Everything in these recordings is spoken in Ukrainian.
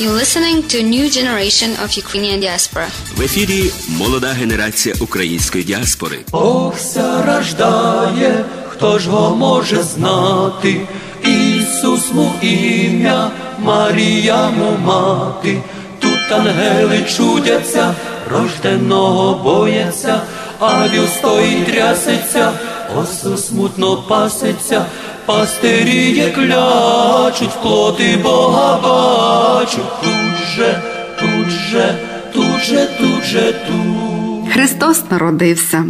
You're listening to new generation of Ukrainian diaspora. В ефірі молода генерація української діаспори. Бог ся рождає, хто ж го може знати? Ісус му ім'я, Марія му мати. Тут ангели чудяться, рожденого бояться, а віл стоїть трясеться, осел смутно паситься, пастирі клячуть, в плоти Бога бачуть. Тут же, тут же, тут же, тут же, тут. Христос народився.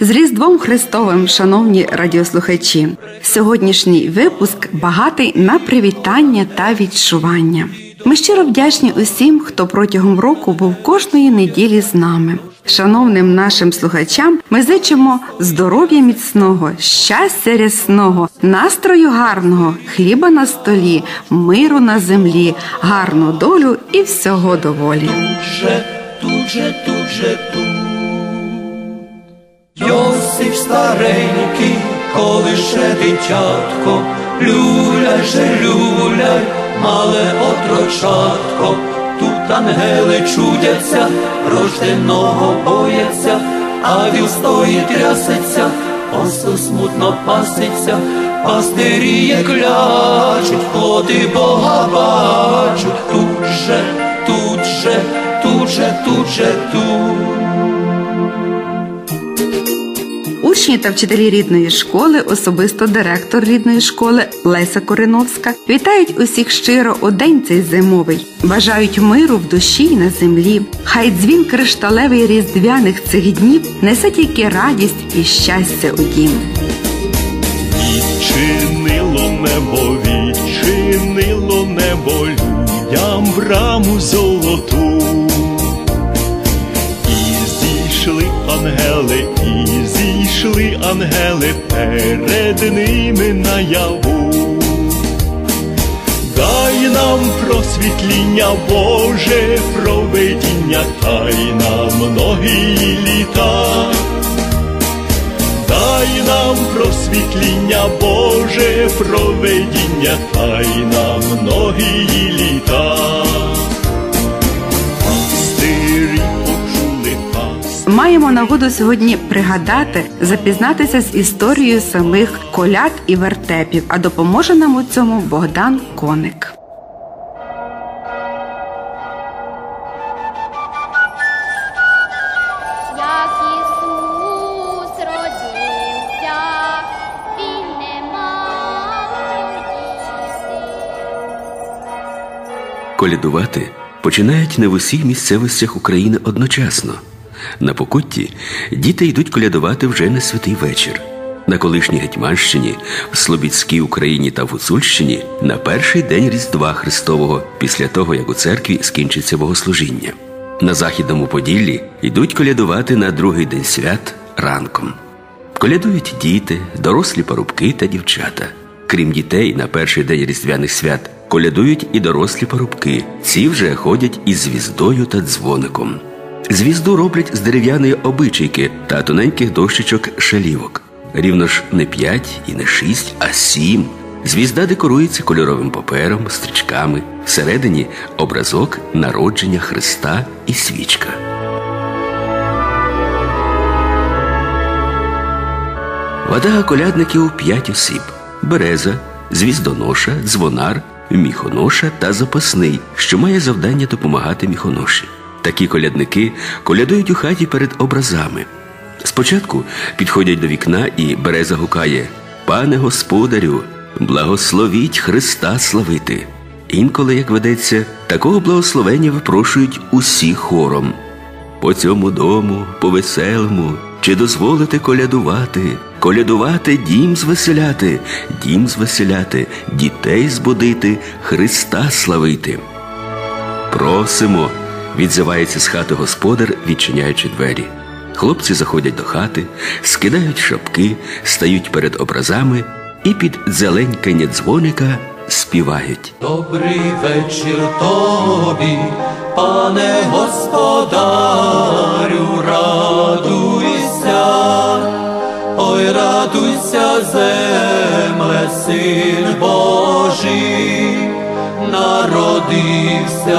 З Різдвом Христовим, шановні радіослухачі, сьогоднішній випуск багатий на привітання та відчування. Ми щиро вдячні усім, хто протягом року був кожної неділі з нами. Шановним нашим слухачам, ми зичимо здоров'я міцного, щастя рясного, настрою гарного, хліба на столі, миру на землі, гарну долю і всього доволі. тут же, тут же, тут. Йосип старенький, коли ще дитятко, люляй же, люляй, мале отрочатко, тут ангели чудяться, рожденого бояться, а віл стоїть трясеться, осел смутно паситься, пастиріє клячуть, плоди Бога бачуть, тут же, тут же, тут же, тут же, тут. Учні та вчителі рідної школи, особисто директор рідної школи Леся Кориновська, вітають усіх щиро у день цей зимовий, бажають миру в душі й на землі. Хай дзвін кришталевий різдвяних цих днів несе тільки радість і щастя у дім. Відчинило небо, відчинило небо людям браму золоту. І зійшли ангели, і зійшли ангели перед ними наяву. Дай нам просвітління, Боже, проведіння, дай нам многі літа. Дай нам просвітління, Боже, проведіння, дай нам многі літа. Маємо нагоду сьогодні пригадати, запізнатися з історією самих коляд і вертепів. А допоможе нам у цьому Богдан Коник. Колядувати починають не в усіх місцевостях України одночасно. На Покутті діти йдуть колядувати вже на святий вечір. На колишній Гетьманщині, в Слобідській Україні та Гуцульщині на перший день Різдва Христового, після того як у церкві скінчиться богослужіння. На західному Поділлі йдуть колядувати на другий день свят ранком. Колядують діти, дорослі парубки та дівчата. Крім дітей, на перший день різдвяних свят колядують і дорослі парубки. Ці вже ходять із звіздою та дзвоником. Звізду роблять з дерев'яної обичайки та тоненьких дощечок шалівок. Рівно ж не п'ять і не шість, а сім. Звізда декорується кольоровим папером, стрічками. Всередині образок народження Христа і свічка. Вадага колядників п'ять осіб: береза, звіздоноша, дзвонар, міхоноша та запасний, що має завдання допомагати міхоноші. Такі колядники колядують у хаті перед образами. Спочатку підходять до вікна, і береза гукає: Пане господарю, благословіть Христа славити. Інколи, як ведеться, такого благословення випрошують усі хором. По цьому дому, по веселому, чи дозволите колядувати, колядувати, дім звеселяти, дім звеселяти, дітей збудити, Христа славити. Просимо, відзивається з хати господар, відчиняючи двері. Хлопці заходять до хати, скидають шапки, стають перед образами і під дзеленькання дзвоника співають. Добрий вечір тобі, пане господарю, радуйся, ой, радуйся, земле, син Божий, народився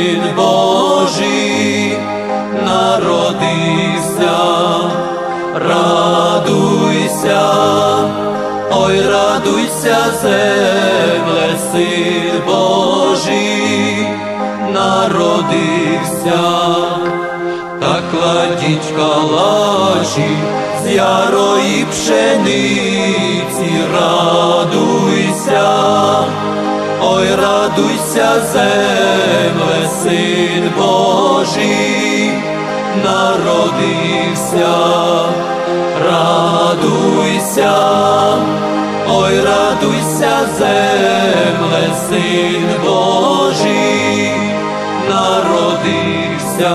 радуйся, ой, радуйся, земле, син Божий, народився, та кладіть калачі з ярої пшениці, радуйся, ой, радуйся, земле, син Божий, народився, радуйся, ой, радуйся, земле, син Божий, народився.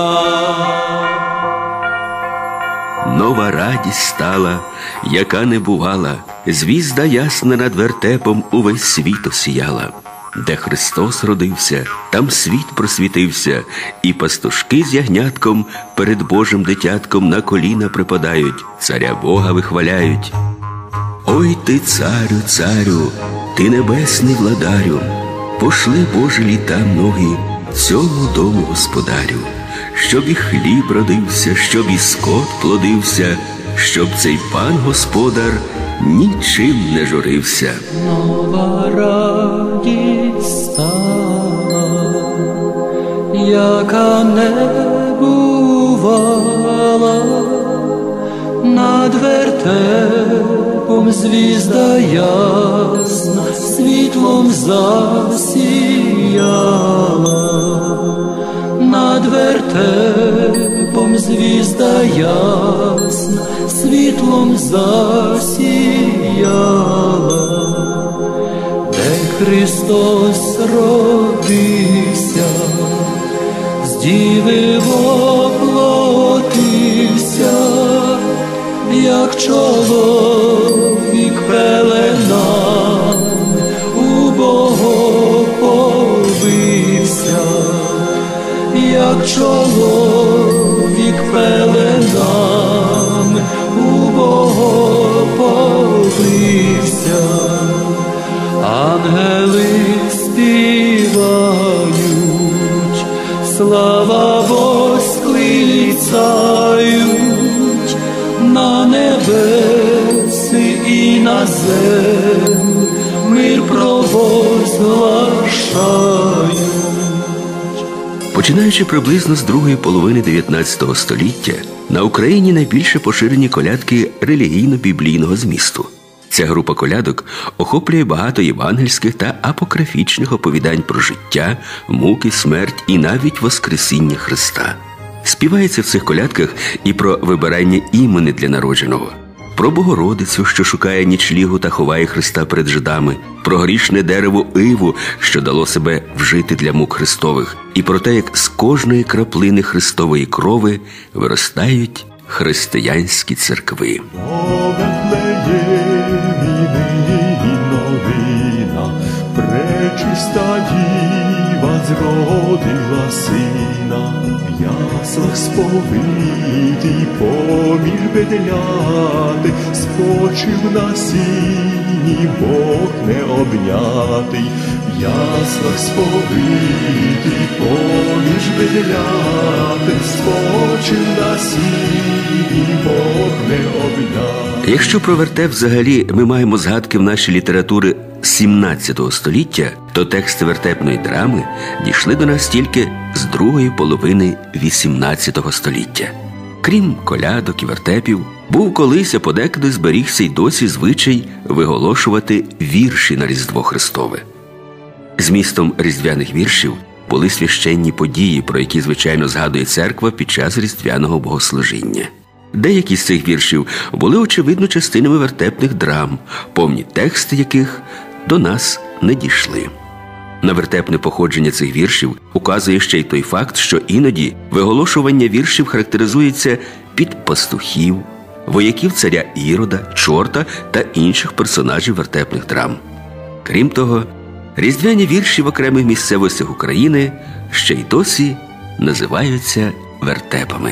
Нова радість стала, яка не бувала, звізда ясна над вертепом увесь світ осіяла. Де Христос родився, там світ просвітився, і пастушки з ягнятком перед Божим дитятком на коліна припадають, царя Бога вихваляють. Ой ти, царю, царю, ти небесний владарю, пошли Боже літа ноги цьому дому господарю, щоб і хліб родився, щоб і скот плодився, щоб цей пан господар нічим не журився. Нова радість стала, яка не бувала, над вертепом звізда ясна, світлом засіяла, над вертепом звізда ясна, світлом засіяла, де Христос родився, з діви воплотився, як чоловік пелена, у Бога як чоловік слава восклицають на небеси і на землю мир провозглашають. Починаючи приблизно з другої половини 19 століття, на Україні найбільше поширені колядки релігійно-біблійного змісту. Ця група колядок охоплює багато євангельських та апокрифічних оповідань про життя, муки, смерть і навіть Воскресіння Христа. Співається в цих колядках і про вибирання імени для народженого, про Богородицю, що шукає нічлігу та ховає Христа перед жидами, про грішне дерево Иву, що дало себе вжити для мук Христових, і про те, як з кожної краплини Христової крови виростають християнські церкви. Пречиста діва зродила сина, в яслах сповитий поміж бедляти, спочив на сіні Бог не обнятий, в яслах сповитий поміж бедляти, спочив на сіні Бог не обнятий. Якщо про вертеп взагалі ми маємо згадки в нашій літератури 17 століття, то тексти вертепної драми дійшли до нас тільки з другої половини 18 століття. Крім колядок і вертепів, був колись а подекуди зберігся й досі звичай виголошувати вірші на Різдво Христове. Змістом різдвяних віршів були священні події, про які звичайно згадує церква під час різдвяного богослужіння. Деякі з цих віршів були очевидно частинами вертепних драм, повні тексти яких до нас не дійшли. На вертепне походження цих віршів указує ще й той факт, що іноді виголошування віршів характеризується під пастухів, вояків царя Ірода, чорта та інших персонажів вертепних драм. Крім того, різдвяні вірші в окремих місцевостях України ще й досі називаються вертепами.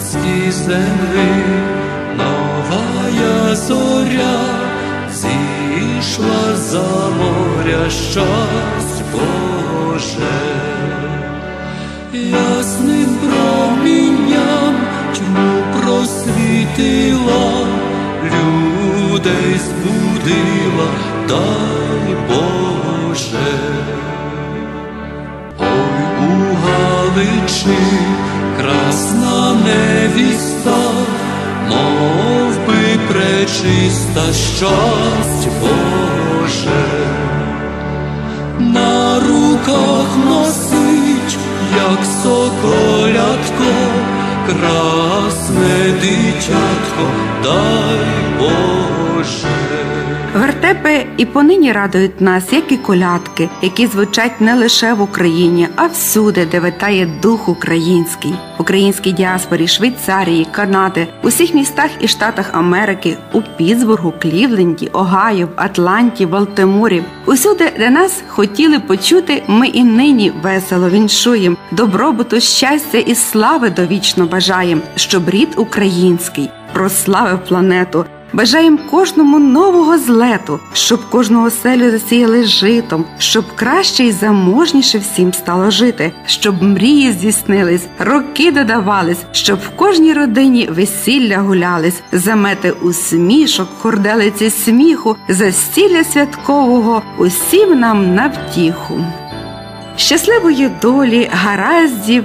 Землі новая зоря зійшла за моря щастя Боже, ясним промінням тьму просвітила, людей збудила, дай Боже. Ой, у Галичі красна невіста, мов би пречиста щасть, Боже, на руках носить, як соколятко, красне дитятко, дай. Вертепи і понині радують нас, як і колядки, які звучать не лише в Україні, а всюди, де витає дух український, в українській діаспорі Швейцарії, Канади, усіх містах і штатах Америки, у Пітсбургу, Клівленді, Огайо, Атланті, Балтиморі. Усюди, де нас хотіли почути, ми і нині весело віншуєм, добробуту, щастя і слави довічно бажаєм, щоб рід український прославив планету. Бажаєм кожному нового злету, щоб кожного селю засіяли житом, щоб краще й заможніше всім стало жити, щоб мрії здійснились, роки додавались, щоб в кожній родині весілля гулялись, замети усмішок, корделиці сміху, застілля святкового усім нам на втіху. Щасливої долі, гараздів,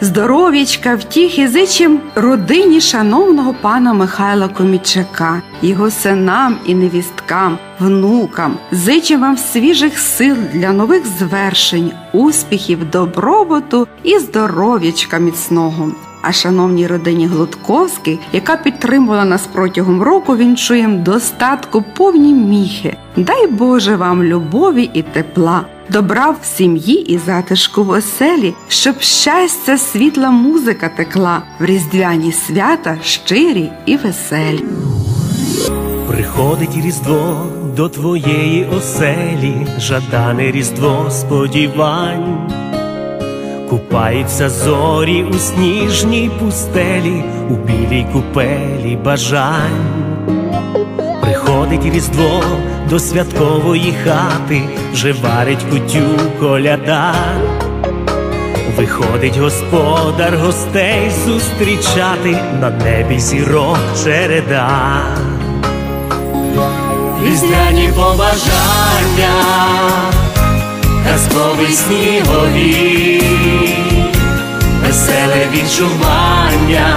здоров'ячка, втіхи зичим родині шановного пана Михайла Комічака, його синам і невісткам, внукам. Зичим вам свіжих сил для нових звершень, успіхів, добробуту і здоров'ячка міцного. А шановній родині Глутковських, яка підтримувала нас протягом року, вінчуєм достатку повні міхи. Дай Боже вам любові і тепла, добра в сім'ї і затишку в оселі, щоб щастя, світла музика текла в різдвяні свята щирі і веселі. Приходить різдво до твоєї оселі, жадане різдво сподівань. Купаються зорі у сніжній пустелі, у білій купелі бажань. Приходить різдво до святкової хати, вже варить кутю коляда. Виходить господар гостей зустрічати на небі зірок череда. Різдвяні побажання, казковий снігові, веселе відчування.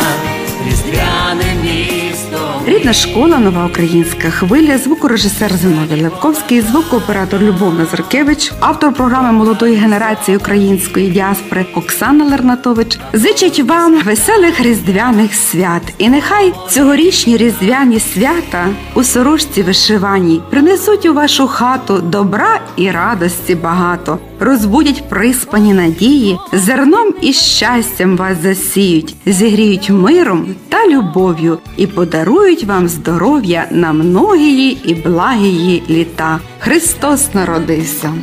Рідна школа, нова українська хвиля, звукорежисер Зиновій Левковський, звукооператор Любов Назаркевич, автор програми молодої генерації української діаспори Оксана Лернатович зичать вам веселих різдвяних свят. І нехай цьогорічні різдвяні свята у сорочці вишиваній принесуть у вашу хату добра і радості багато, розбудять приспані надії, зерном і щастям вас засіють, зігріють миром та любов'ю і подарують вам здоров'я на многії і благії літа. Христос народився.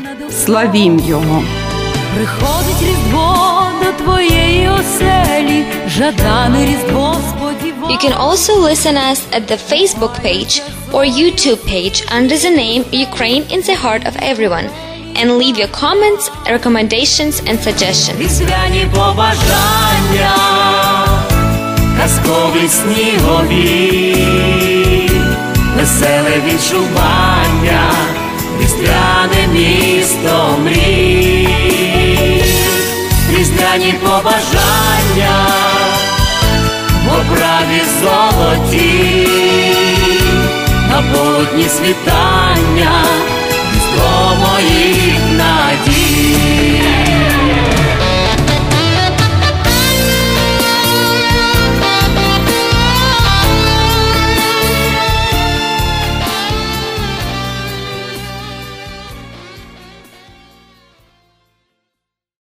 Славім Його! Приходить різдво до твоєї оселі, жадане різдво сподівання. You can also listen us at the Facebook page or YouTube page under the name Ukraine in the Heart of Everyone and leave your comments, recommendations and suggestions. Казкові снігові, веселе відчування, різдвяне місто мрій, різдвяні побажання, в оправі золоті, на полотні світання, моїх